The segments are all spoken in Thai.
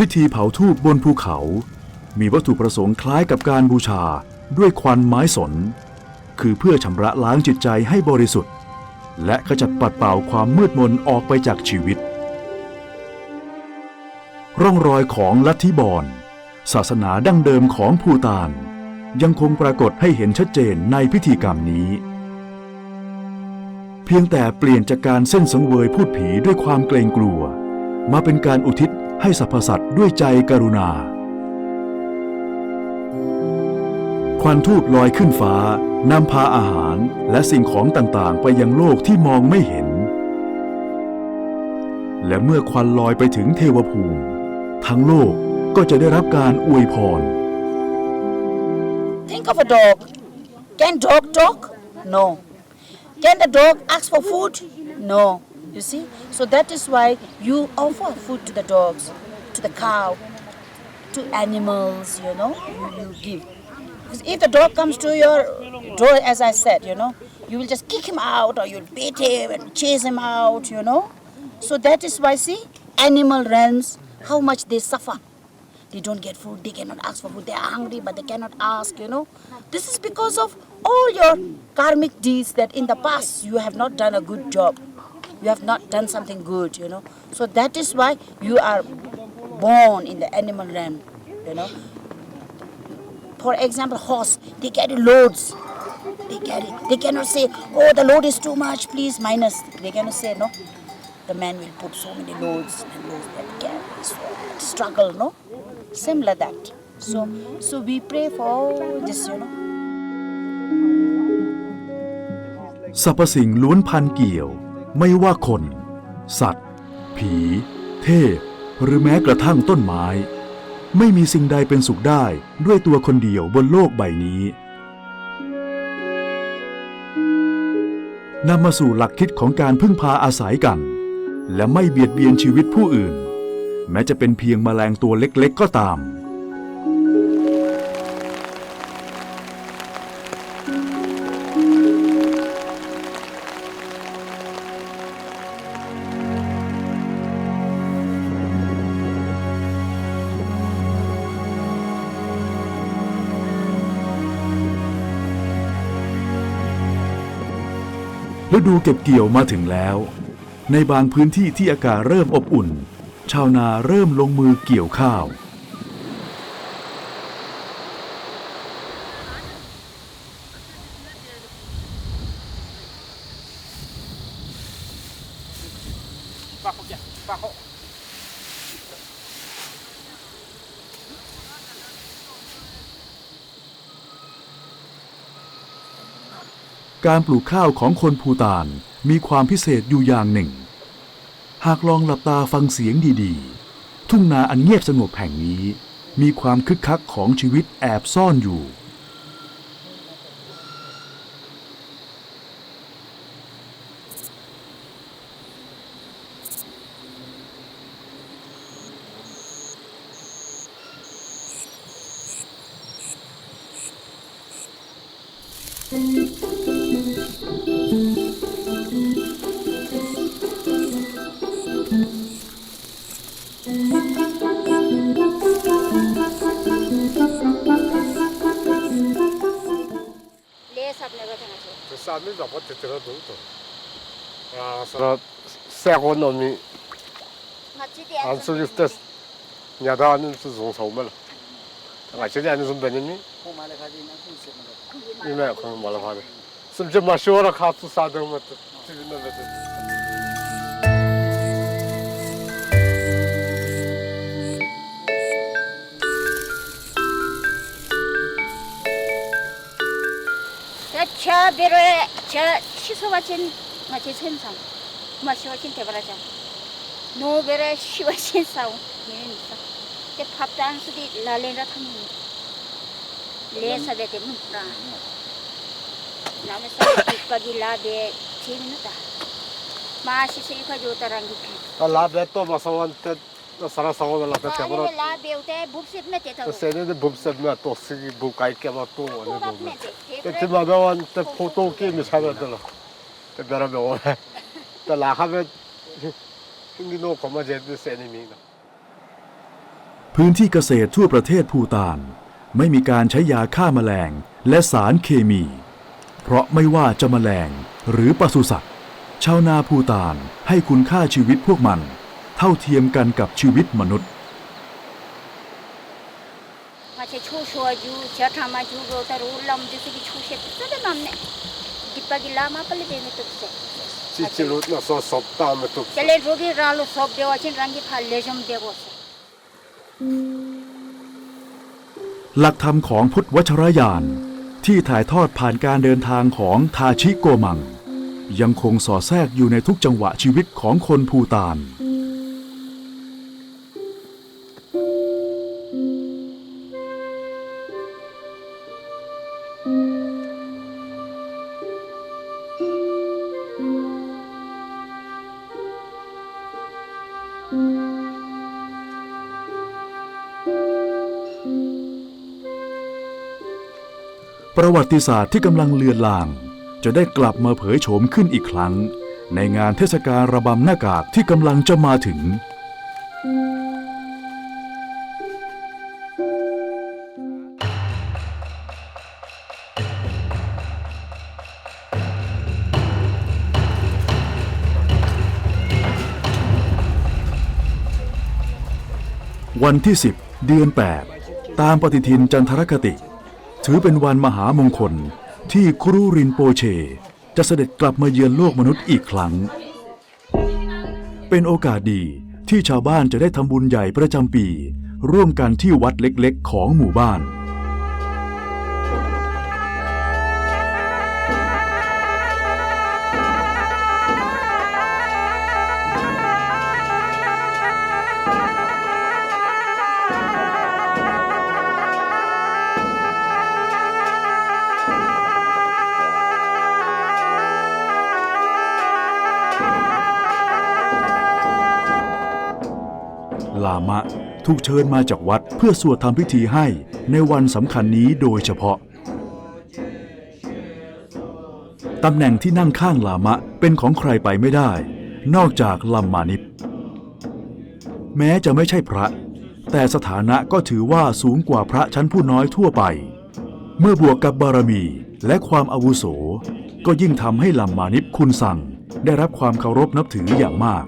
พิธีเผาทูบบนภูเขา มีวัตถุประสงค์คล้ายกับการบูชาด้วยควันไม้สน คือเพื่อชำระล้างจิตใจให้บริสุทธิ์ และขจัดปัดเป่าความมืดมนออกไปจากชีวิต ร่องรอยของลัทธิบอนศาสนาดั้งเดิมของภูตาน ยังคงปรากฏให้เห็นชัดเจนในพิธีกรรมนี้ เพียงแต่เปลี่ยนจากการเส้นสังเวยพูดผีด้วยความเกรงกลัว มาเป็นการอุทิศ ให้สรรพสัตว์ด้วยใจกรุณา ควันทูบลอยขึ้นฟ้านำพาอาหารและสิ่งของต่างๆ ไปยังโลกที่มองไม่เห็น และเมื่อควันลอยไปถึงเทวภูมิ ทั้งโลกก็จะได้รับการอวยพร Think of a dog. Can dog talk? No. Can the dog ask for food? No. You see? So that is why you offer food to the dogs, to the cow, to animals, you know, you, you give. If the dog comes to your door, as I said, you know, you will just kick him out or you'll beat him and chase him out, you know. So that is why, see, animal runs, how much they suffer. They don't get food, they cannot ask for food, they are hungry but they cannot ask, you know. This is because of all your karmic deeds that in the past you have not done a good job You have not done something good, you know. So that is why you are born in the animal realm, you know. For example, horse, they carry loads. They carry, they cannot say, oh, the load is too much, please minus. They cannot say, no. The man will put so many loads and loads that carry, so struggle, no. Similar that. So, so we pray for all this, you know. สรรพสิ่งล้วนพันเกี่ยว ไม่ว่าคน สัตว์ ผี เทพ หรือแม้กระทั่งต้นไม้ ไม่มีสิ่งใดเป็นสุขได้ด้วยตัวคนเดียวบนโลกใบนี้นำมาสู่หลักคิดของการพึ่งพาอาศัยกัน และไม่เบียดเบียนชีวิตผู้อื่น แม้จะเป็นเพียงแมลงตัวเล็กๆก็ตาม ฤดูเก็บเกี่ยวมาถึงแล้ว ในบางพื้นที่ที่อากาศเริ่มอบอุ่น ชาวนาเริ่มลงมือเกี่ยวข้าว การปลูกข้าวของคนภูตานมีความพิเศษอยู่อย่างหนึ่ง หากลองหลับตาฟังเสียงดีๆ ทุ่งนาอันเงียบสงบแห่งนี้ มีความคึกคักของชีวิตแอบซ่อนอยู่그 쌈이 잡아 들어도 또. 아, 서로 새고 놈이 안 쓰길 때 야다하는 수송 서우면. 아치리 아니 선배님이 이메 그런 말을 하네. 숨좀 마시오라 카투 사등 뭐 집있는 데도. 저 배를 저 시소와친 마치 선상. 마시와친 대바라자 노베라 시와친 사우 예니까 때 밥단 수디 라레라 탐니 레사베 대문라 남에서 국박이 라베 재미나다. 마시서 이가 좋다란 게 라베 또 마사원테 sana sana da lafet kabul. Hayır la bevte bub sebme te tavu. Sene de bub sebme tosi bub kay kabul tu ne bub. Te ma be wan te foto ki misale de la. Te bera be wan. Te la ha be. Şimdi no koma jedi sene mi na. พื้นที่เกษตรทั่วประเทศภูตาน ไม่มีการใช้ยาฆ่าแมลงและสารเคมี เพราะไม่ว่าจะแมลงหรือปศุสัตว์ ชาวนาภูตานให้คุณค่าชีวิตพวกมัน เท่าเทียมกันกับชีวิตมนุษย์มาเชชูชัวจูเชาทามาจูโรตารูลำดิสิกิชูเชตซะเดนำเนดิปะกิลามาปะเลเบเมตุกเซจิจิรุตนะสอสบตามมาตุกเจเลโรกิราลุซอบเดวาชินรังกิพาเลจมเดวเซหลักธรรมของพุทธวชรยาน ที่ถ่ายทอดผ่านการเดินทางของทาชิโกมัง ยังคงสอดแทรกอยู่ในทุกจังหวะชีวิตของคนภูตาน ประวัติศาสตร์ที่กำลังเลือนลาง จะได้กลับมาเผยโฉมขึ้นอีกครั้ง ในงานเทศกาลระบำหน้ากากที่กำลังจะมาถึง วันที่ 10 เดือน 8 ตามปฏิทินจันทรคติ ถือเป็นวันมหามงคลที่ครูรินโปเช จะเสด็จกลับมาเยือนโลกมนุษย์อีกครั้ง เป็นโอกาสดีที่ชาวบ้านจะได้ทำบุญใหญ่ประจำปี ร่วมกันที่วัดเล็กๆ ของหมู่บ้านามะ ถูกเชิญมาจากวัดเพื่อสวดทำพิธีให้ในวันสำคัญนี้โดยเฉพาะตำแหน่งที่นั่งข้างลามะเป็นของใครไปไม่ได้ นอกจากลัมมานิปแม้จะไม่ใช่พระ แต่สถานะก็ถือว่าสูงกว่าพระชั้นผู้น้อยทั่วไป เมื่อบวกกับบารมีและความอาวุโส ก็ยิ่งทำให้ลัมมานิปคุณสั่ง ได้รับความเคารพนับถืออย่างมาก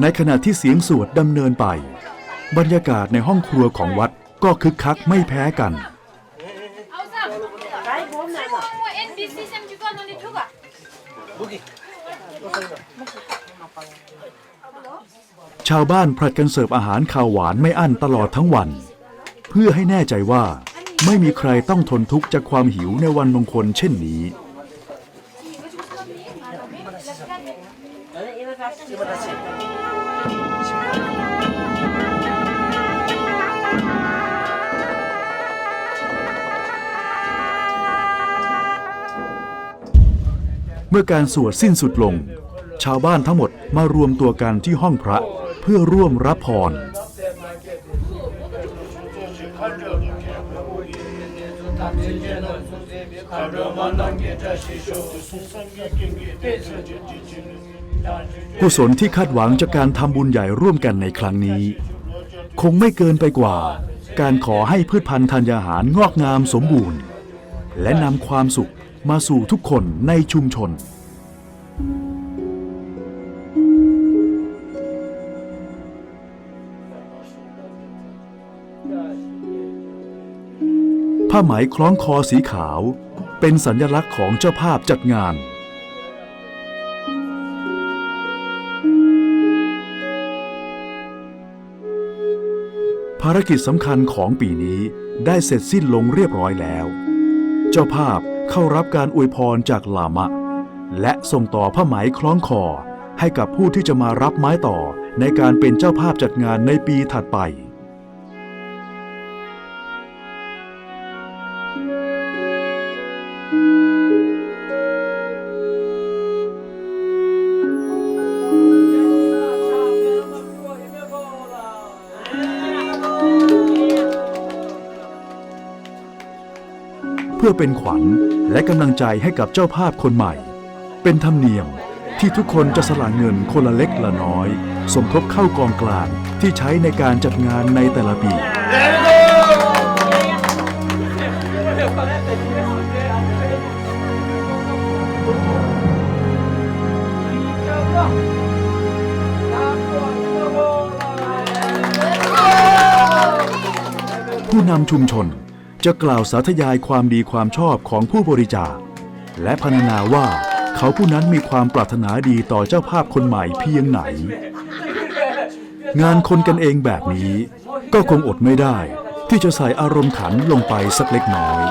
ในขณะที่เสียงสวดดำเนินไป บรรยากาศในห้องครัวของวัดก็คึกคักไม่แพ้กัน ชาวบ้านผลัดกันเสิร์ฟอาหารข้าวหวานไม่อั้นตลอดทั้งวัน เพื่อให้แน่ใจว่าไม่มีใครต้องทนทุกข์จากความหิวในวันมงคลเช่นนี้ เมื่อการสวดสิ้นสุดลง ชาวบ้านทั้งหมดมารวมตัวกันที่ห้องพระเพื่อร่วมรับพร กุศลที่คาดหวังจากการทำบุญใหญ่ร่วมกันในครั้งนี้ คงไม่เกินไปกว่า การขอให้พืชพันธุ์ธัญญาหารงอกงามสมบูรณ์ และนำความสุขมาสู่ทุกคนในชุมชน ผ้าไหมคล้องคอสีขาว เป็นสัญลักษณ์ของเจ้าภาพจัดงาน ภารกิจสำคัญของปีนี้ได้เสร็จสิ้นลงเรียบร้อยแล้ว เจ้าภาพเข้ารับการอวยพรจากลามะ และส่งต่อผ้าไหมคล้องคอให้กับผู้ที่จะมารับไม้ต่อในการเป็นเจ้าภาพจัดงานในปีถัดไป พื่อเป็นขวัญและกำลังใจให้กับเจ้าภาพคนใหม่ เป็นธรรมเนียมที่ทุกคนจะสละเงินคนละเล็กละน้อย สมทบเข้ากองกลางที่ใช้ในการจัดงานในแต่ละปี ผู้นำชุมชน จะกล่าวสาธยายความดีความชอบของผู้บริจาค และพรรณนาว่าเขาผู้นั้นมีความปรารถนาดีต่อเจ้าภาพคนใหม่เพียงไหน งานคนกันเองแบบนี้ ก็คงอดไม่ได้ ที่จะใส่อารมณ์ขันลงไปสักเล็กน้อย